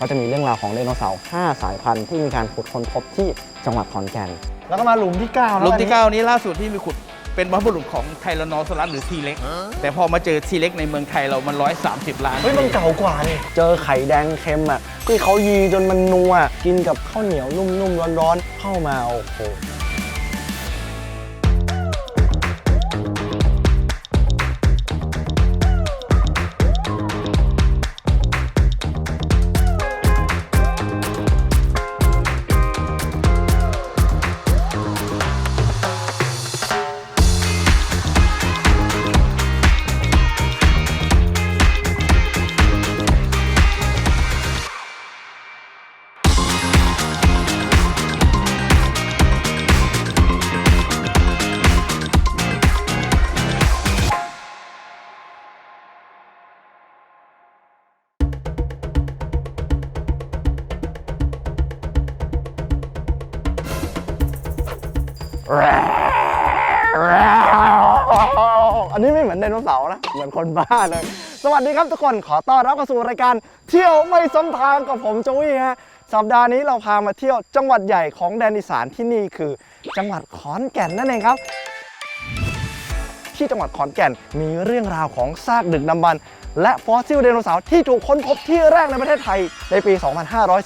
ก็จะมีเรื่องราวของไดโนเสาร์5สายพันธุ์ที่มีการขุดค้นพบที่จังหวัดขอนแก่น แล้วก็มาหลุมที่9แล้วหลุมที่อันนี้9นี้ล่าสุดที่มีขุดเป็นบรรพบุรุษของไทแรนอสลัสหรือทีเล็ก แต่พอมาเจอทีเล็กในเมืองไทยเรามัน 130 ล้าน เฮ้ย มันเก่ากว่านี่เจอไข่แดงเค็มอะที่เขายีจนมันนัวกินกับข้าวเหนียวนุ่มๆร้อนๆเข้ามาโอ้โห คนบ้าเลย สวัสดีครับทุกคนขอต้อนรับเข้าสู่รายการ เที่ยวไม่ซ้ำทางกับผมโจวี่ฮะสัปดาห์นี้เราพามาเที่ยวจังหวัดใหญ่ของแดนอีสานที่นี่คือ จังหวัดขอนแก่นนั่นเองครับ ที่จังหวัดขอนแก่นมีเรื่องราวของซากดึกดำบรรพ์และฟอสซิลไดโนเสาร์ที่ถูกค้นพบที่แรกในประเทศไทยในปี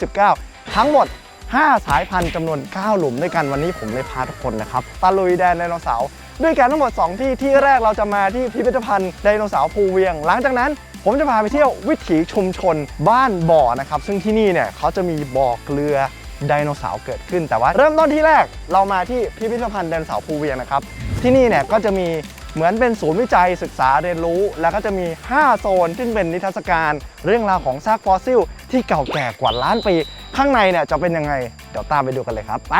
2519 ทั้งหมด 5 สายพันธุ์จำนวน 9 หลุมด้วยกันวันนี้ผมเลยพาทุกคนนะครับตะลุยแดนไดโนเสาร์ ด้วยกันทั้งหมด 2 ที่ที่แรกเราจะมาที่พิพิธภัณฑ์ไดโนเสาร์ภูเวียง หลังจากนั้นผมจะพาไปเที่ยววิถีชุมชนบ้านบ่อนะครับ ซึ่งที่นี่เนี่ยเขาจะมีบ่อเกลือไดโนเสาร์เกิดขึ้น แต่ว่าเริ่มต้นที่แรกเรามาที่พิพิธภัณฑ์ไดโนเสาร์ภูเวียงนะครับ ที่นี่เนี่ยก็จะมีเหมือนเป็นศูนย์วิจัยศึกษาเรียนรู้ แล้วก็จะมี 5 โซน ซึ่งเป็นนิทรรศการ เรื่องราวของซากฟอสซิล ที่เก่าแก่กว่าล้านปี ข้างในเนี่ยจะเป็นยังไง เดี๋ยวตามไปดูกันเลยครับ ไป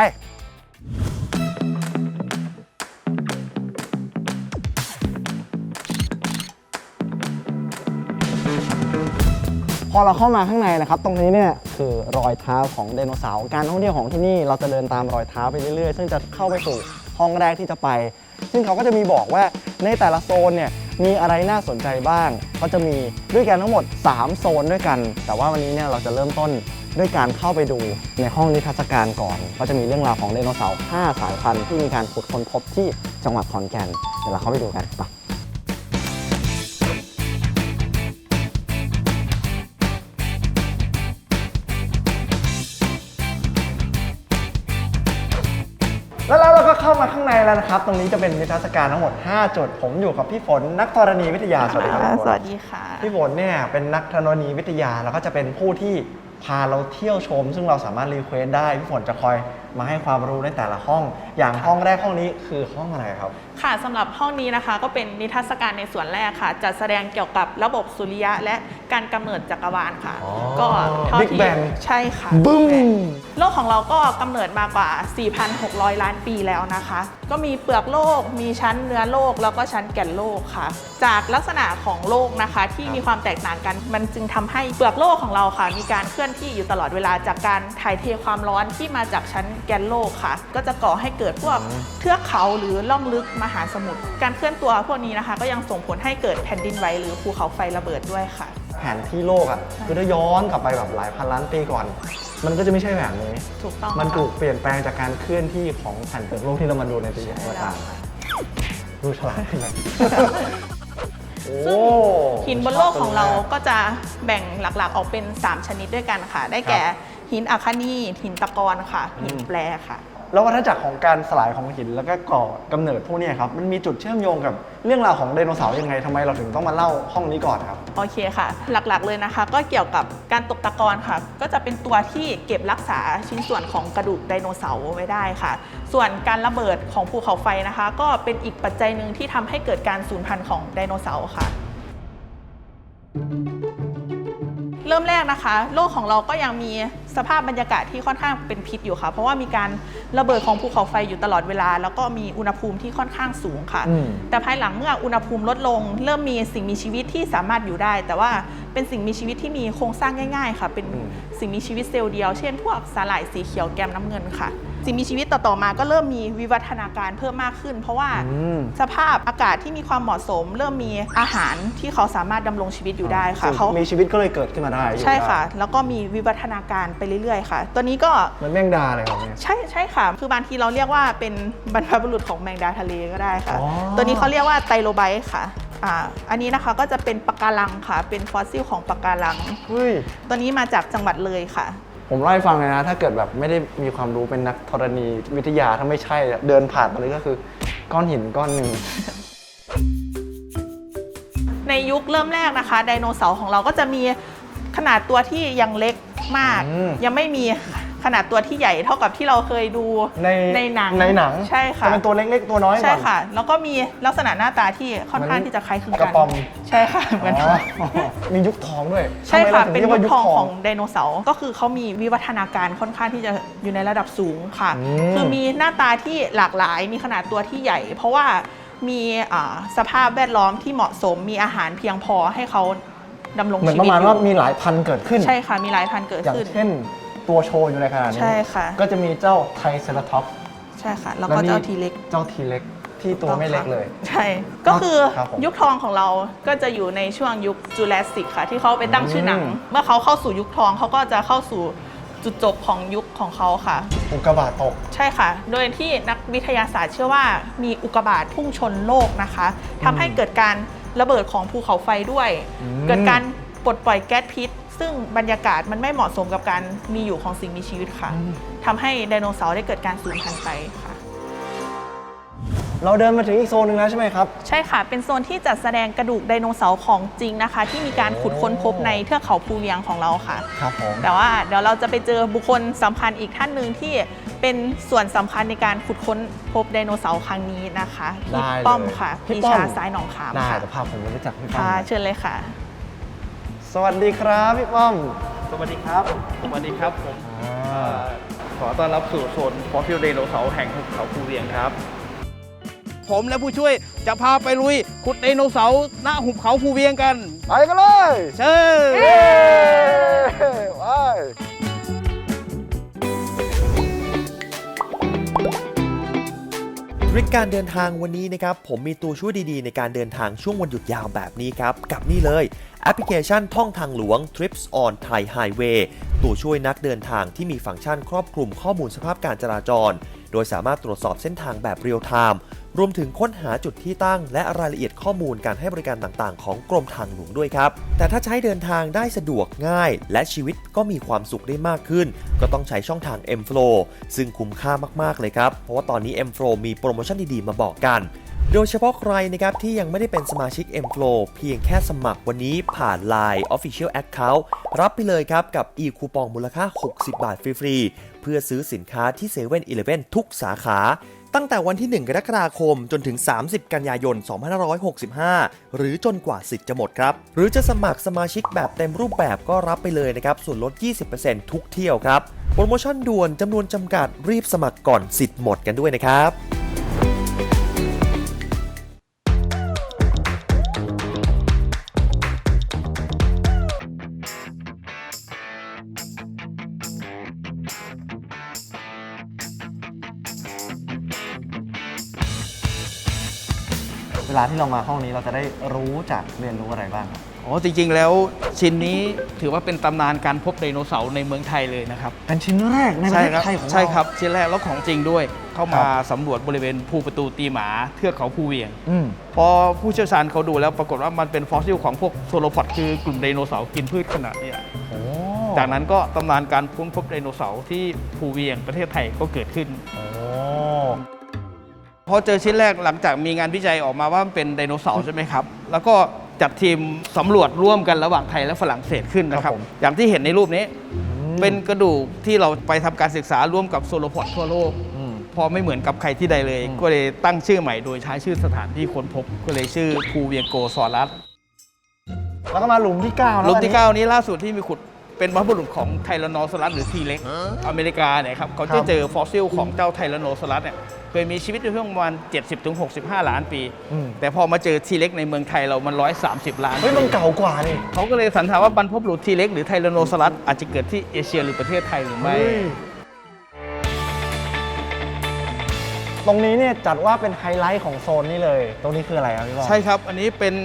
พอเราเข้ามาข้างในนะครับ ตรงนี้เนี่ยคือรอยเท้าของไดโนเสาร์การท่องเที่ยวของที่นี่เราจะเดินตามรอยเท้าไปเรื่อยๆ ซึ่งจะเข้าไปสู่ห้องแรกที่จะไป ซึ่งเขาก็จะมีบอกว่าในแต่ละโซนเนี่ยมีอะไรน่าสนใจบ้าง ก็จะมีด้วยกันทั้งหมด 3 โซนด้วยกัน แต่ว่าวันนี้เนี่ยเราจะเริ่มต้นด้วยการเข้าไปดูในห้องนิทรรศการก่อน ก็จะมีเรื่องราวของไดโนเสาร์ 5 สายพันธุ์ที่มีการขุดค้นพบที่จังหวัดขอนแก่น เดี๋ยวเราเข้าไปดูกันไป เราก็เข้ามาข้างในแล้วนะครับ ตรงนี้จะเป็นนิทรรศการทั้งหมด 5 จุด ผมอยู่กับพี่ฝนนักธรณีวิทยา สวัสดีครับพี่ฝนสวัสดีค่ะ พี่ฝนเนี่ยเป็นนักธรณีวิทยาแล้วก็จะเป็นผู้ที่พาเราเที่ยวชม ซึ่งเราสามารถรีเควสได้ พี่ฝนจะคอย มาให้ความรู้ในแต่ละห้อง อย่างห้องแรกห้องนี้คือห้องอะไรครับ ค่ะสำหรับห้องนี้นะคะก็เป็นนิทรรศการในส่วนแรกค่ะ จัดแสดงเกี่ยวกับระบบสุริยะและการกำเนิดจักรวาลค่ะ อ๋อก็เท่า Big ที่ Bang ใช่ค่ะบึ้ม Big Bang โลกของเราก็กำเนิดมากว่า 4,600 ล้านปีแล้วนะคะ ก็มีเปลือกโลก มีชั้นเนื้อโลก แล้วก็ชั้นแก่นโลกค่ะ จากลักษณะของโลกนะคะ ที่มีความแตกต่างกัน มันจึงทำให้เปลือกโลกของเราค่ะ มีการเคลื่อนที่อยู่ตลอดเวลาจากการถ่ายเทความร้อนที่มาจากชั้นแกนโลกค่ะ ก็จะก่อให้เกิดพวกเทือกเขาหรือล่องลึกมหาสมุทรการเคลื่อนตัวพวกนี้นะคะ ก็ยังส่งผลให้เกิดแผ่นดินไหวหรือภูเขาไฟระเบิดด้วยค่ะ แผนที่โลกอะคือถ้าย้อนกลับไปแบบหลายพันล้านปีก่อน มันก็จะไม่ใช่แบบนี้ ถูกต้องมันค่ะถูกเปลี่ยนแปลงจากการเคลื่อนที่ของแผ่นเปลือกโลกที่เรามาดูในตีอวกาศดูฉลาดขึ้นเลยโอ้ซึ่งหินบนโลกของเราก็จะแบ่งหลักๆออกเป็น 3 ชนิดด้วยกันค่ะ ได้แก่ หินอัคคนีหินตะกอนค่ะ หินแปรค่ะ แล้ววัฏจักรของการสลายของหินแล้วก็ก่อกำเนิดพวกเนี้ครับมันมีจุดเชื่อมโยงกับเรื่องราวของไดโนเสาร์ยังไงทำไมเราถึงต้องมาเล่าห้องนี้ก่อนครับ โอเคค่ะ หลักๆเลยนะคะ ก็เกี่ยวกับการตกตะกอนค่ะ ก็จะเป็นตัวที่เก็บรักษาชิ้นส่วนของกระดูกไดโนเสาร์ไว้ได้ค่ะ ส่วนการระเบิดของภูเขาไฟนะคะ ก็เป็นอีกปัจจัยหนึ่งที่ทำให้เกิดการสูญพันธุ์ของไดโนเสาร์ค่ะ เริ่มแรกนะคะ โลกของเราก็ยังมีสภาพบรรยากาศที่ค่อนข้างเป็นพิษอยู่ค่ะ เพราะว่ามีการระเบิดของภูเขาไฟอยู่ตลอดเวลา แล้วก็มีอุณหภูมิที่ค่อนข้างสูงค่ะ อืม แต่ภายหลังเมื่ออุณหภูมิลดลง เริ่มมีสิ่งมีชีวิตที่สามารถอยู่ได้ แต่ว่าเป็นสิ่งมีชีวิตที่มีโครงสร้างง่าย ๆ ค่ะ เป็นอืมสิ่งมีชีวิตเซลล์เดียว เช่น พวกสาหร่ายสีเขียวแกมน้ำเงินค่ะ สิ่งมีชีวิตต่อๆมาก็เริ่มมีวิวัฒนาการเพิ่มมากขึ้น เพราะว่าอืมสภาพอากาศที่มีความเหมาะสม เริ่มมีอาหารที่เขาสามารถดำรงชีวิตอยู่ได้ค่ะสิ่งเขามีชีวิตก็เลยเกิดขึ้นมาได้อยู่ใช่ได้ค่ะ แล้วก็มีวิวัฒนาการไปเรื่อยๆ ค่ะ ตัวนี้ก็เหมือนแมงดาเลยครับเนี่ยใช่ใช่ค่ะ คือบางทีเราเรียกว่าเป็นบรรพบุรุษของแมงดาทะเลก็ได้ค่ะอ๋อตัวนี้เขาเรียกว่าไตโลไบต์ค่ะอ่าอันนี้นะคะก็จะเป็นปะการังค่ะ เป็นฟอสซิลของปะการังเฮ้ยตัวนี้มาจากจังหวัดเลยค่ะ ผมเล่าให้ฟังเลยนะ ถ้าเกิดแบบไม่ได้มีความรู้เป็นนักธรณีวิทยาถ้าไม่ใช่อะเดินผ่านมาเลยก็คือก้อนหินก้อนหนึ่ง ในยุคเริ่มแรกนะคะ ไดโนเสาร์ของเราก็จะมีขนาดตัวที่ยังเล็กมาก อืม ยังไม่มี ขนาดตัวที่ใหญ่เท่ากับที่เราเคยดูในหนังในหนังใช่ค่ะจะเป็นตัวเล็กๆตัวน้อยก่อนใช่ค่ะ แล้วก็มีลักษณะหน้าตาที่ค่อนข้างเหมือนที่จะคล้ายคลึงกกัระนป๋อม ใช่ค่ะเหมือนอ๋อมียุคทองด้วยใช่ค่ะทำไมราถึงเป็นรียกยุว่าคทองของไดโนเสาร์ก็คือเขามีวิวัฒนาการค่อนข้างที่จะอยู่ในระดับสูงค่ะ อืม คือมีหน้าตาที่หลากหลายมีขนาดตัวที่ใหญ่ เพราะว่ามีอ่าสภาพแวดล้อมที่เหมาะสมมีอาหารเพียงพอให้เขาดำรงเหมือนชีปวิตระมาณอยู่ว่ามีหลายพันธุ์เกิดขึ้น ใช่ค่ะมีหลายพันธุ์เกิดอย่างขึ้น เช่น ตัวโชว์อยู่ในขณะนี้ ใช่ค่ะ ก็จะมีเจ้าไทรเซราทอปส์ใช่ค่ะ แล้วก็เจ้าทีเล็ก เจ้าทีเล็กที่ตัวไม่เล็กเลย ใช่ ก็คือครับผมยุคทองของเราก็จะอยู่ในช่วงยุคจูราสสิกค่ะ ที่เขาไปตั้งชื่อหนังอืมเมื่อเขาเข้าสู่ยุคทองเขาก็จะเข้าสู่จุดจบของยุคของเขาค่ะ อุกกาบาตตก ใช่ค่ะ โดยที่นักวิทยาศาสตร์เชื่อว่ามีอุกกาบาตพุ่งชนโลกนะคะทำให้เกิดการระเบิดของภูเขาไฟด้วยอืมเกิดการปลดปล่อยแก๊สพิษ ซึ่งบรรยากาศมันไม่เหมาะสมกับการมีอยู่ของสิ่งมีชีวิตค่ะทำให้ไดโนเสาร์ได้เกิดการสูญพันธุ์ไปค่ะ เราเดินมาถึงอีกโซนหนึ่งแล้วใช่ไหมครับ ใช่ค่ะ เป็นโซนที่จัดแสดงกระดูกไดโนเสาร์ของจริงนะคะ ที่มีการขุดค้นพบในเทือกเขาภูเวียงของเราค่ะ ครับผม แต่ว่าเดี๋ยวเราจะไปเจอบุคคลสำคัญอีกท่านหนึ่งที่เป็นส่วนสำคัญในการขุดค้นพบไดโนเสาร์ครั้งนี้นะคะพี่ได้เลยป้อมค่ะพี่พี่ป้อม ชาซ้ายหนองขามได้ค่ะแต่ภาพผมไม่รู้จักพี่ป้อมค่ะเชิญเลยค่ะ สวัสดีครับพี่ป้อม สวัสดีครับ สวัสดีครับผมเอ่อขอต้อนรับสู่โซนฟอสซิลไดโนเสาร์แห่งหุบเขาภูเวียงครับ ผมและผู้ช่วยจะพาไปลุยขุดไดโนเสาร์ณหุบเขาภูเวียงกัน ไปกันเลย เชิญเย้ไป ริกการเดินทางวันนี้นะครับผมมีตัวช่วยดีๆ ในการเดินทางช่วงวันหยุดยาวแบบนี้ครับ กับนี่เลยแอปพลิเคชันท่องทางหลวง Trips on Thai Highway ตัวช่วยนักเดินทางที่มีฟังก์ชันครอบคลุมข้อมูลสภาพการจราจร โดยสามารถตรวจสอบเส้นทางแบบเรียลไทม์ รวมถึงค้นหาจุดที่ตั้ง และรายละเอียดข้อมูลการให้บริการต่างๆ ของกรมทางหลวงด้วยครับ แต่ถ้าใช้เดินทางได้สะดวกง่าย และชีวิตก็มีความสุขได้มากขึ้น ก็ต้องใช้ช่องทาง M Flow ซึ่งคุ้มค่ามากๆเลยครับ เพราะว่าตอนนี้ M Flow มีโปรโมชั่นดีๆมาบอกกันโดยเฉพาะใครนะครับที่ยังไม่ได้เป็นสมาชิก M Flow เพียงแค่สมัครวันนี้ผ่าน Line Official Account รับไปเลยครับกับ e คูปองมูลค่า 60 บาทฟรี ๆ เพื่อซื้อสินค้าที่7 e เ e ่ e อทุกสาขา ตั้งแต่วันที่ 1 กรกฎาคมจนถึง 30 กันยายน 2565 หรือจนกว่าสิทธิ์จะหมดครับ หรือจะสมัครสมาชิกแบบเต็มรูปแบบก็รับไปเลยนะครับ ส่วนลด 20%ทุกเที่ยวครับ โปรโมชั่นด่วนจำนวนจำกัดรีบสมัครก่อนสิทธิ์หมดกันด้วยนะครับ ที่เรามาห้องนี้เราจะได้รู้จากเรียนรู้อะไรบ้างครับ อ๋อจริงๆแล้วชิ้นนี้ถือว่าเป็นตำนานการพบไดโนเสาร์ในเมืองไทยเลยนะครับ เป็นชิ้นแรกในประใช่เทศครับไทยของเรา ใช่ครับชิ้นแรกแล้วของจริงด้วย เข้ามาครับสำรวจบริเวณภูประตูตีหมาเทือกเขาภูเวียงอืม พอผู้เชี่ยวชาญเขาดูแล้วปรากฏว่ามันเป็นฟอสซิลของพวกโซโลพอดคือกลุ่มไดโนเสาร์กินพืชขนาดเนี้ยโอ้จากนั้นก็ตำนานการค้นพบไดโนเสาร์ที่ภูเวียงประเทศไทยก็เกิดขึ้น โอ้ พอเจอชิ้นแรกหลังจากมีงานวิจัยออกมาว่ามันเป็นไดโนเสาร์ใช่ไหมครับ แล้วก็จัดทีมสำรวจร่วมกันระหว่างไทยและฝรั่งเศสขึ้นนะครับ อย่างที่เห็นในรูปนี้ เป็นกระดูกที่เราไปทำการศึกษาร่วมกับโซโลพอดทั่วโลกอืมพอไม่เหมือนกับใครที่ใดเลยอืมก็เลยตั้งชื่อใหม่โดยใช้ชื่อสถานที่ค้นพบ ก็เลยชื่อภูเวียงโกซอรัสแล้วก็มาหลุมที่9แล้วรูปที่อันนี้9นี้ล่าสุดที่มีขุด เป็นบรรพบุรุษของไทแรนอซอรัสหรือทีเล็กอเมริกาเนี่ยครับเขาครัจะบเจอฟอสซิลของเจ้าไทแรนอซอรัสเนี่ยเคยมีชีวิตอยู่ช่วงประมาณ 70-65 ล้านปีอืมแต่พอมาเจอทีเล็กในเมืองไทยเรามัน 130 ล้านเฮ้ยมันเก่ากว่านี่เขาก็เลยสันนิษฐานว่าบรรพบุรุษทีเล็กหรือไทแรนอซอรัสอาจจะเกิดที่เอเชียหรือประเทศไทยหรือไม่เฮ้ยตรงนี้เนี่ยจัดว่าเป็นไฮไลท์ของโซนนี้เลย ตรงนี้คืออะไรครับพี่บอมใช่ครับ อันนี้เป็น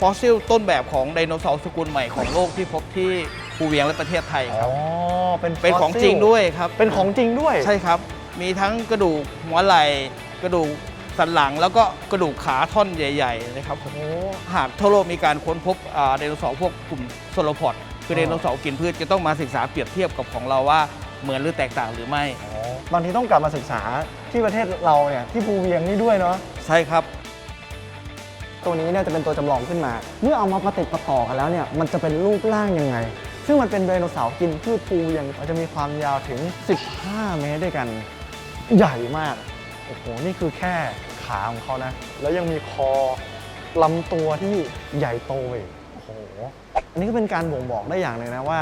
ฟอสซิลต้นแบบของไดโนเสาร์สกุลใหม่ของโลกที่พบที่ ภูเวียงและประเทศไทยคอ๋รับอเป็นเป็นของฟสซิลจริงด้วยครับ เป็นของจริงด้วย ใช่ครับ มีทั้งกระดูกหัวไหล่ กระดูกสันหลัง แล้วก็กระดูกขาท่อนใหญ่ ๆ นะครับผมโอ้ หากทั่วโลกมีการค้นพบอ่าไดโนเสาร์พวกกลุ่มโซโลพอดคืออไดโนเสาร์กินพืชจะต้องมาศึกษาเปรียบเทียบกับของเราว่าเหมือนหรือแตกต่างหรือไม่ บางทีต้องกลับมาศึกษาที่ประเทศเราเนี่ยที่ภูเวียงนี่ด้วยเนาะ ใช่ครับ ตัวนี้เนี่ยจะเป็นตัวจำลองขึ้นมา เมื่อเอามาประติดประต่อกันแล้วเนี่ยมันจะเป็นรูปร่างยังไง ซึ่งมันเป็นไดโนเสาร์กินพืชภูเวียงจะมีความยาวถึง 15 เมตรด้วยกัน ใหญ่มาก โอ้โห นี่คือแค่ขาของเขานะ แล้วยังมีคอลำตัวที่ใหญ่โตอีกโอ้โห อันนี้ก็เป็นการบ่งบอกได้อย่างหนึ่งนะว่า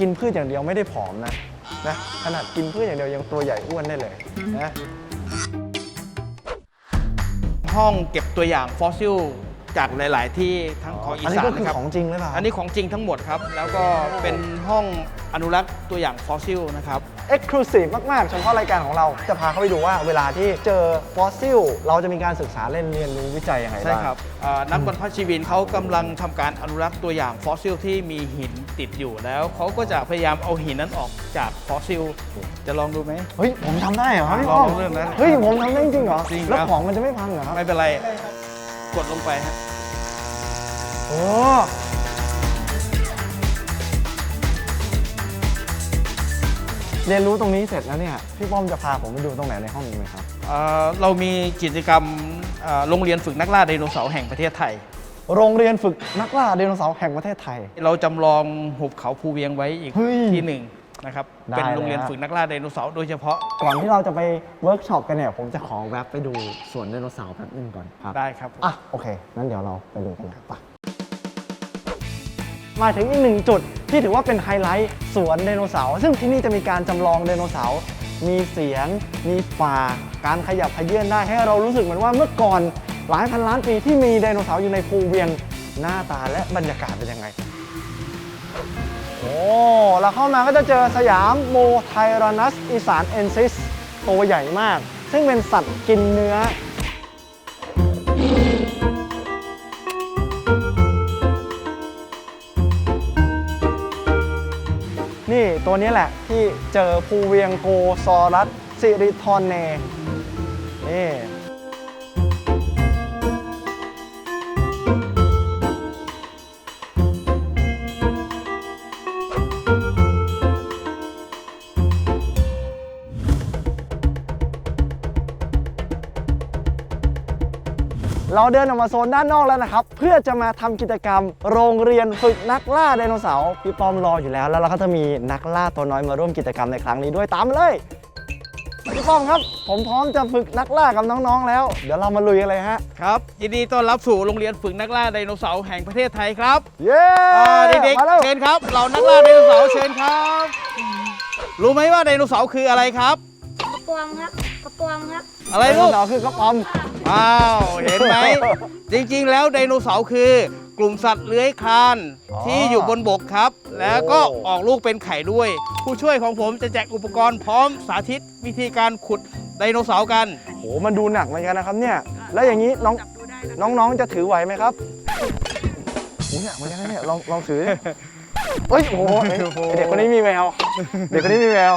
กินพืชอย่างเดียวไม่ได้ผอมนะนะขนาดกินพืชอย่างเดียวยังตัวใหญ่อ้วนได้เลยนะห้องเก็บตัวอย่างฟอสซิล จากหลาย ๆ ที่ทั้งของอีอันนี้สานก็คือนะครับของจริงหรือเปล่าอันนี้ของจริงทั้งหมดครับ แล้วก็เป็นห้องอนุรักษ์ตัวอย่างฟอสซิลนะครับ เอ็กซ์คลูซีฟมาก ๆ เฉพาะรายการของเราจะพาเขาไปดูว่าเวลาที่เจอฟอสซิล เราจะมีการศึกษาเล่นเรียนรู้วิจัยยังไงใช่บ้าง ครับอ่านักบรรพชีวินเขากำลังทำการอนุรักษ์ตัวอย่างฟอสซิลที่มีหินติดอยู่แล้ว เขาก็จะพยายามเอาหินนั้นออกจากฟอสซิล จะลองดูไหม เฮ้ย ผมทำได้เหรอครับพี่ลอ้อองมเรื่องนั้นเฮ้ย ผมทำได้จริงเหรอ จริงครับ แล้วของมันจะไม่พังเหรอครับ ไม่เป็นไร กดลงไปฮะโอ้เรียนรู้ตรงนี้เสร็จแล้วเนี่ยพี่ป้อมจะพาผมไปดูตรงไหนในห้องนี้ไหมครับเอ่อเรามีกิจกรรมเอ่อโรงเรียนฝึกนักล่าไดโนเสาร์แห่งประเทศไทย โรงเรียนฝึกนักล่าไดโนเสาร์แห่งประเทศไทย เราจำลองหุบเขาภูเวียงไว้อีกเฮ้ย ที่หนึ่ง นะครับได้เป็นโรงเรียนเลยฮะ ฝึกนักล่าไดโนเสาร์โดยเฉพาะก่อนที่เราจะไปเวิร์กช็อปกันเนี่ย ผมจะขอแวบไปดูสวนไดโนเสาร์แป๊บนึงก่อนครับ ได้ครับอะ โอเค งั้นเดี๋ยวเราไปดูกันเลยไปมาถึงอีกหนึ่งจุดที่ถือว่าเป็นไฮไลท์สวนไดโนเสาร์ซึ่งที่นี่จะมีการจำลองไดโนเสาร์มีเสียง มีป่า การขยับขยื่นได้ให้เรารู้สึกเหมือนว่าเมื่อก่อนหลายพันล้านปีที่มีไดโนเสาร์อยู่ในภูเวียงหน้าตาและบรรยากาศเป็นยังไง โอ้เราเข้ามาก็จะเจอสยามโมไทรานัสอีสานเอนซิสตัวใหญ่มาก ซึ่งเป็นสัตว์กินเนื้อ นี่ตัวนี้แหละที่เจอภูเวียงโกซอรัสซิริทอนเนนี่ เราเดินออกมาโซนด้านนอกแล้วนะครับ เพื่อจะมาทำกิจกรรม โรงเรียนฝึกนักล่าไดโนเสาร์พี่ป้อมรออยู่แล้ว แล้วเราก็จะมีนักล่าตัวน้อยมาร่วมกิจกรรมในครั้งนี้ด้วยตามมาเลยพี่ป้อมครับ ผมพร้อมจะฝึกนักล่ากับน้องๆแล้ว เดี๋ยวเรามาลุยกันเลยฮะครับยินดีต้อนรับสู่โรงเรียนฝึกนักล่าไดโนเสาร์แห่งประเทศไทยครับ เย้อ่าเด็กมาแล้วๆเชิญครับเรานักล่าไดโนเสาร์เชิญครับ รู้ไหมว่าไดโนเสาร์คืออะไรครับกระปวงครับกระปวงครับ อะไรไดโนลูกเสาร์คือกระป๋อมว้าว เห็นไหม จริงๆ แล้วไดโนเสาร์คือกลุ่มสัตว์เลื้อยคลานอ๋อที่อยู่บนบกครับ แล้วก็โอ้ ออกลูกเป็นไข่ด้วย ผู้ช่วยของผมจะแจกอุปกรณ์พร้อมสาธิตวิธีการขุดไดโนเสาร์กัน โหมันดูหนักเหมือนกันนะครับเนี่ย แล้วอย่างนี้น้องน้องๆจะถือไหวไหมครับโหหนักเหมือนกันนะเนี่ยลองลองถือดิเฮ้ยโอ้โหเอ้ยเด็กคนนี้มีแววเด็กคนนี้มีแวว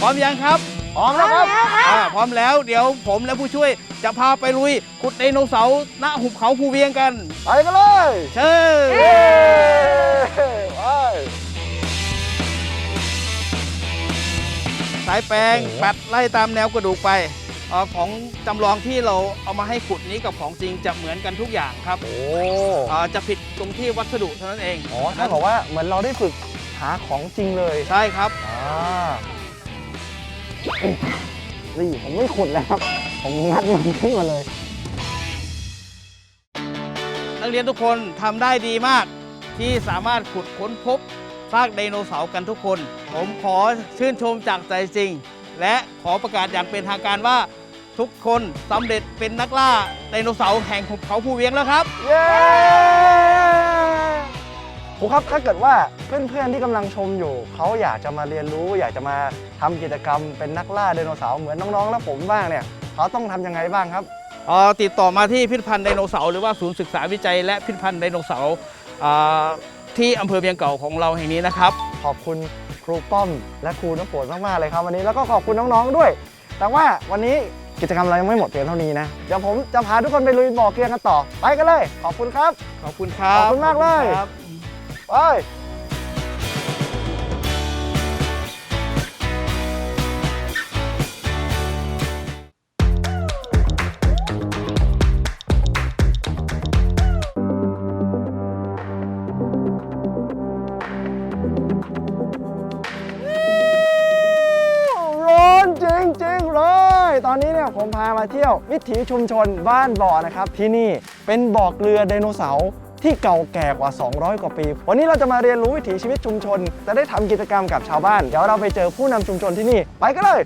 พร้อมยังครับ พร้อมแล้วครับอ่าพร้อมแล้วเดี๋ยวผมและผู้ช่วยจะพาไปลุยขุดไดโนเสาร์ณหุบเขาภูเวียงกัน ไปกันเลยเชิญเย้ไปสายแปลงโอ้โหปัดไล่ตามแนวกระดูกไปเอ่อของจำลองที่เราเอามาให้ขุดนี้กับของจริงจะเหมือนกันทุกอย่างครับโอ้เอ่อจะผิดตรงที่วัสดุเท่านั้นเองอ๋อถ้าบอกว่าเหมือนเราได้ฝึกหาของจริงเลยใช่ครับ อ่า นี่ผมไม่ขุดแล้วครับ ผมงัดมันขึ้นมาเลย นักเรียนทุกคนทำได้ดีมาก ที่สามารถขุดค้นพบซากไดโนเสาร์กันทุกคน ผมขอชื่นชมจากใจจริง และขอประกาศอย่างเป็นทางการว่า ทุกคนสำเร็จเป็นนักล่าไดโนเสาร์แห่งหุบเขาภูเวียงแล้วครับ เย้ ครูครับถ้าเกิดว่าเพื่อนๆที่กำลังชมอยู่ เขาอยากจะมาเรียนรู้ อยากจะมาทำกิจกรรมเป็นนักล่าไดโนเสาร์เหมือนน้องๆและผมบ้างเนี่ยเขาต้องทำยังไงบ้างครับ เอ่อติดต่อมาที่พิพิธภัณฑ์ไดโนเสาร์หรือว่าศูนย์ศึกษาวิจัยและพิพิธภัณฑ์ไดโนเสาร์อ่าที่อำเภอเวียงเก่าของเราแห่งนี้นะครับ ขอบคุณครูป้อมและครูน้ำฝนมากๆเลยครับวันนี้แล้วก็ขอบคุณน้องๆด้วย แต่ว่าวันนี้กิจกรรมเรายังไม่หมดเพียงเท่านี้นะ เดี๋ยวผมจะพาทุกคนไปลุยบ่อเกลียงกันต่อ ไปกันเลย ขอบคุณครับ ขอบคุณครับขอบคุณมากเลยครับ ไปร้อนจริงๆเลย ตอนนี้เนี่ยผมพามาเที่ยววิถีชุมชนบ้านบ่อนะครับ ที่นี่เป็นบ่อเกลือไดโนเสาร์ ที่เก่าแก่กว่า 200 กว่าปี วันนี้เราจะมาเรียนรู้วิถีชีวิตชุมชนจะได้ทำกิจกรรมกับชาวบ้าน เดี๋ยวเราไปเจอผู้นำชุมชนที่นี่ ไปกันเลย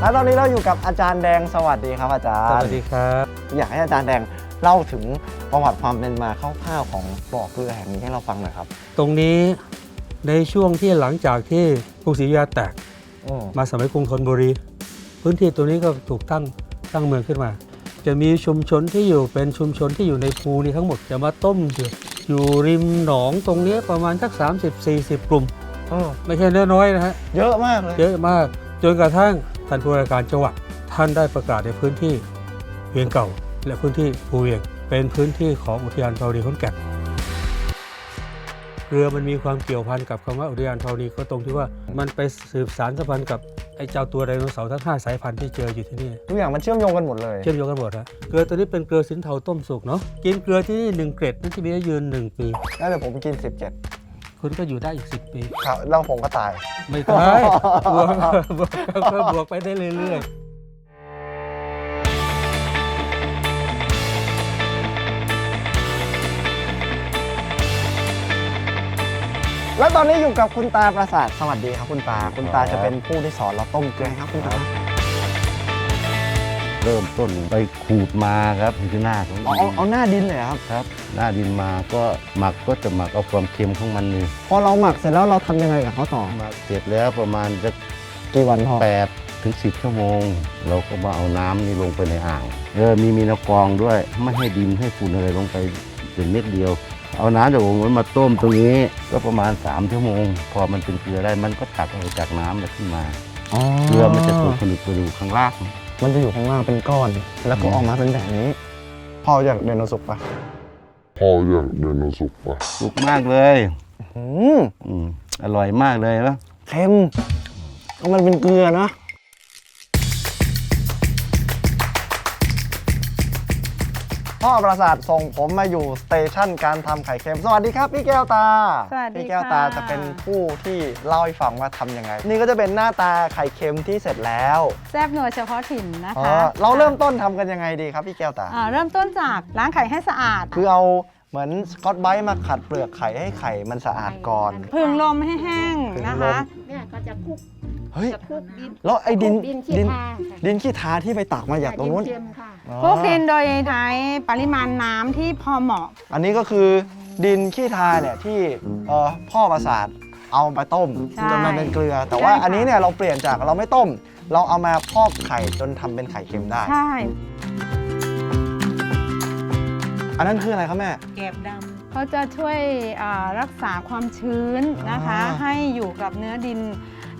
แล้วตอนนี้เราอยู่กับอาจารย์แดงสวัสดีครับอาจารย์ สวัสดีครับ อยากให้อาจารย์แดงเล่าถึงประวัติความเป็นมาคร่าวๆของบ่อเกลือแห่งนี้ให้เราฟังหน่อยครับ ตรงนี้ ในช่วงที่หลังจากที่กรุงศรีอยุธยาแตกอืมมาสมัยกรุงธนบุรี พื้นที่ตรงนี้ก็ถูกตั้งตั้งเมืองขึ้นมา จะมีชุมชนที่อยู่เป็นชุมชนที่อยู่ในภูนี้ทั้งหมดจะมาต้มอยู่อยู่ริมหนองตรงนี้ประมาณสัก30-40 กลุ่มเออไม่ใช่น้อยๆนะฮะ เยอะมากเลย เยอะมากจนกระทั่งท่านผู้ว่าการจังหวัดท่านได้ประกาศในพื้นที่เวียงเก่า และพื้นที่ภูเวียง เป็นพื้นที่ของอุทยานธรณีขอนแก่น เรือมันมีความเกี่ยวพันกับคำว่าอุทยานธรณีก็ตรงที่ว่ามันไปสืบสารสัมพันธ์กับไอ้เจ้าตัวไดโนเสาร์ทั้ง 5 สายพันธุ์ที่เจออยู่ที่นี่ ทุกอย่างมันเชื่อมโยงกันหมดเลย เชื่อมโยงกันหมดฮะเกลือตัวนี้เป็นเกลือสินเทาต้มสุกเนาะกินเกลือที่นี่หนึ่งเกร็ดนั่นจะมีอายุยืนหนึ่งปีแล้วเดี๋ยวผมกินคุณก็อยู่ได้อีก 10 ปี17ครับแล้วผมก็ตาย ไม่ตายบวกบวกก็บวกไปได้เรื่อยๆ แล้วตอนนี้อยู่กับคุณตาประสาทสวัสดีครับคุณตาคุณตาจะเป็นผู้ที่สอนเราต้มเกลือครับคุณตาเริ่มต้นไปขูดมาครับที่หน้าของเอาเอาเอาหน้าดินเลยเหรอครับ ครับ หน้าดินมาก็หมักก็จะหมักเอาความเค็มของมันนี่พอเราหมักเสร็จแล้วเราทำยังไงกับเขาต่อหมักเสร็จแล้วประมาณจะกี่วันพ่อแปดถึงสิบชั่วโมง เราก็มาเอาน้ำนี่ลงไปในอ่างเออมีมีนกรองด้วยไม่ให้ดินให้ฝุ่นอะไรลงไปเป็นเม็ดเดียว เอาน้ำจากโอ่งนั้นมาต้มตรงนี้ก็ประมาณ3ชั่วโมง พอมันเป็นเกลือได้มันก็ตักออกจากน้ำแล้วขึ้นมาเกลือมันจะถูกผนึกไปดูข้างล่างมันจะอยู่ข้างล่างเป็นก้อน แล้วก็ออกมาเป็นแบบนี้พ่ออยากเดนโนสุกปะพ่ออยากเดินนสุกปะสุกมากเลยอืมอืมอร่อยมากเลยนะเค็มก็มันเป็นเกลือนะ พ่อประสาทส่งผมมาอยู่สเตชันการทำไข่เค็ม สวัสดีครับพี่แก้วตา สวัสดีพี่แก้วตาค่ะ จะเป็นผู้ที่เล่าให้ฟังว่าทำยังไง นี่ก็จะเป็นหน้าตาไข่เค็มที่เสร็จแล้วแซบนัวเฉพาะถิ่นนะอ๋อคะเราเริ่มต้นทำกันยังไงดีครับพี่แก้วตา อ่าเริ่มต้นจากล้างไข่ให้สะอาด คือเอาเหมือนสกอตไบรท์มาขัดเปลือกไข่ให้ไข่มันสะอาดก่อนพึ่งลมให้แห้งนะคะ เนี่ยก็จะคลุก เฮ้ย จะคลุกดินแล้วไอ้ดินดินขี้ดินทาค่ะดินขี้ท้าที่ไปตักมาจากตรงนู้นดิเค็มค่ะ อ๋อพวกดินโดยใช้ปริมาณน้ำที่พอเหมาะ อันนี้ก็คือดินขี้ทาเนี่ยที่เอ่อพ่อประสาทเอามาต้มใช่จนมันเป็นเกลือ แต่ว่าใช่ค่ะ อันนี้เนี่ยเราเปลี่ยนจากเราไม่ต้ม เราเอามาพอกไข่จนทำเป็นไข่เค็มได้ ใช่ อันนั้นคืออะไรครับแม่เขาจะช่วยอ่ารักษาความชื้นนะคะ อ่าให้อยู่กับเนื้อดิน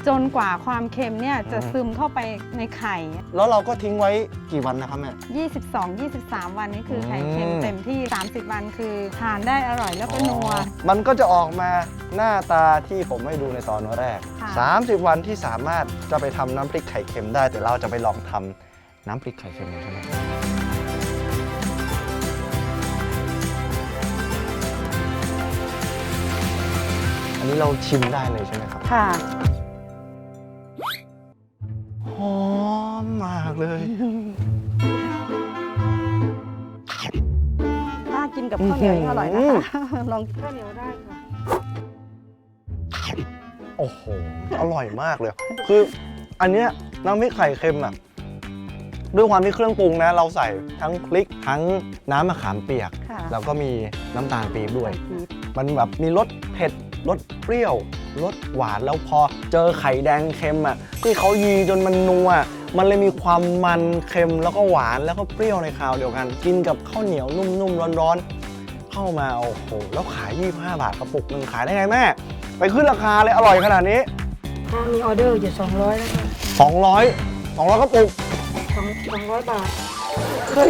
จนกว่าความเค็มเนี่ยจะอืมซึมเข้าไปในไข่ แล้วเราก็ทิ้งไว้กี่วันนะครับแม่ 22 23 วันนี้คือไข่เค็มอืมเต็มที่ 30 วันคือทานได้อร่อยแล้วก็นัว มันก็จะออกมาหน้าตาที่ผมให้ดูในตอนแรก ค่ะ 30 วันที่สามารถจะไปทำน้ำพริกไข่เค็มได้ แต่เราจะไปลองทำน้ำพริกไข่เค็มกันใช่ไหมอันนี้เราชิมได้เลยใช่ไหมครับ ค่ะห อมมากเลยถ้ากินกับข้าวเหนียวยิ่งอร่อยนะคะลองข้าวเหนียวได้ค่ะโอ้โห อร่อยมากเลย คืออันเนี้ยน้ำพริกไข่เค็มอะ ด้วยความที่เครื่องปรุงนะ เราใส่ทั้งพริกทั้งน้ำมะขามเปียก ค่ะ แล้วก็มีน้ำตาลปี๊บด้วยปี๊บมันแบบมีรสเผ็ดรสเปรี้ยว รสหวานแล้วพอเจอไข่แดงเค็มอะที่เขายีจนมันนัวมันเลยมีความมันเค็มแล้วก็หวานแล้วก็เปรี้ยวในคราวเดียวกัน กินกับข้าวเหนียวนุ่มๆร้อนๆ เข้ามาโอ้โหแล้วขาย 25 บาทกระปุกหนึ่งขายได้ไงแม่ ไปขึ้นราคาเลยอร่อยขนาดนี้ถ้ามีออเดอร์อยู่ 200แล้วค่ะ200 200กระปุก2 200บาทโอ้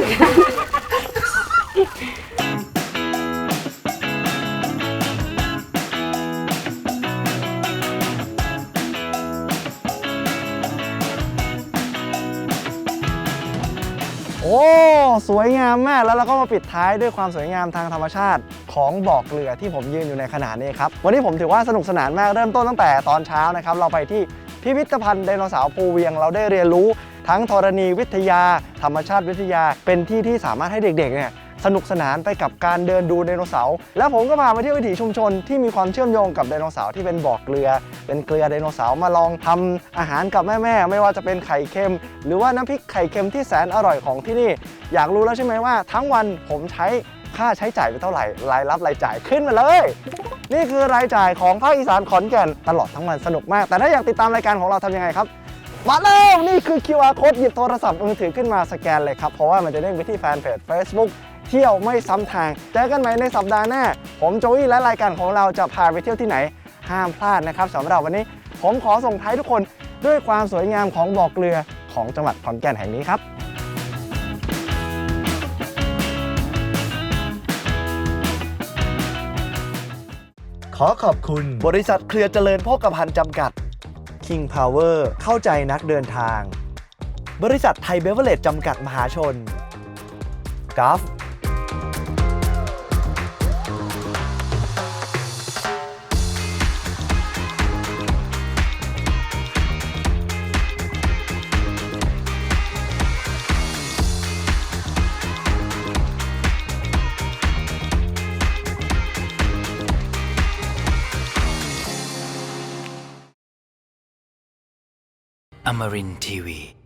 สวยงามมากแล้วเราก็มาปิดท้ายด้วยความสวยงามทางธรรมชาติของบ่อเกลือที่ผมยืนอยู่ในขณะนี้ครับ วันนี้ผมถือว่าสนุกสนานมากเริ่มต้นตั้งแต่ตอนเช้านะครับ เราไปที่พิพิธภัณฑ์ไดโนเสาร์ภูเวียงเราได้เรียนรู้ทั้งธรณีวิทยา ธรรมชาติวิทยา เป็นที่ที่สามารถให้เด็กๆเนี่ย สนุกสนานไปกับการเดินดูไดโนเสาร์แล้วผมก็พามาเที่ยววิถีชุมชนที่มีความเชื่อมโยงกับไดโนเสาร์ที่เป็นบ่อเกลือ เป็นเกลือไดโนเสาร์มาลองทำอาหารกับแม่ๆไม่ว่าจะเป็นไข่เค็ม หรือว่าน้ำพริกไข่เค็มที่แสนอร่อยของที่นี่ อยากรู้แล้วใช่ไหมว่า ทั้งวันผมใช้ค่าใช้จ่ายไปเท่าไหร่ รายรับรายจ่ายขึ้นมาเลย นี่คือรายจ่ายของภาคอีสานขอนแก่นตลอดทั้งวันสนุกมาก แต่ถ้าอยากติดตามรายการของเราทำยังไงครับมาแล้วนี่คือ QR code หยิบโทรศัพท์มือถือขึ้นมาสแกนเลยครับ เพราะว่ามันจะเด้งไปที่แฟนเพจ Facebook เที่ยวไม่ซ้ำทาง เจอกันใหม่ในสัปดาห์หน้า ผมโจวี่และรายการของเราจะพาไปเที่ยวที่ไหน ห้ามพลาดนะครับสำหรับวันนี้ ผมขอส่งท้ายทุกคนด้วยความสวยงามของบ่อเกลือของจังหวัดขอนแก่นแห่งนี้ครับขอขอบคุณ บริษัทเครือเจริญโภคภัณฑ์จำกัด King Power เข้าใจนักเดินทาง บริษัทไทยเบเวอร์เลจจำกัดมหาชนกราฟ Amarin Tiwi.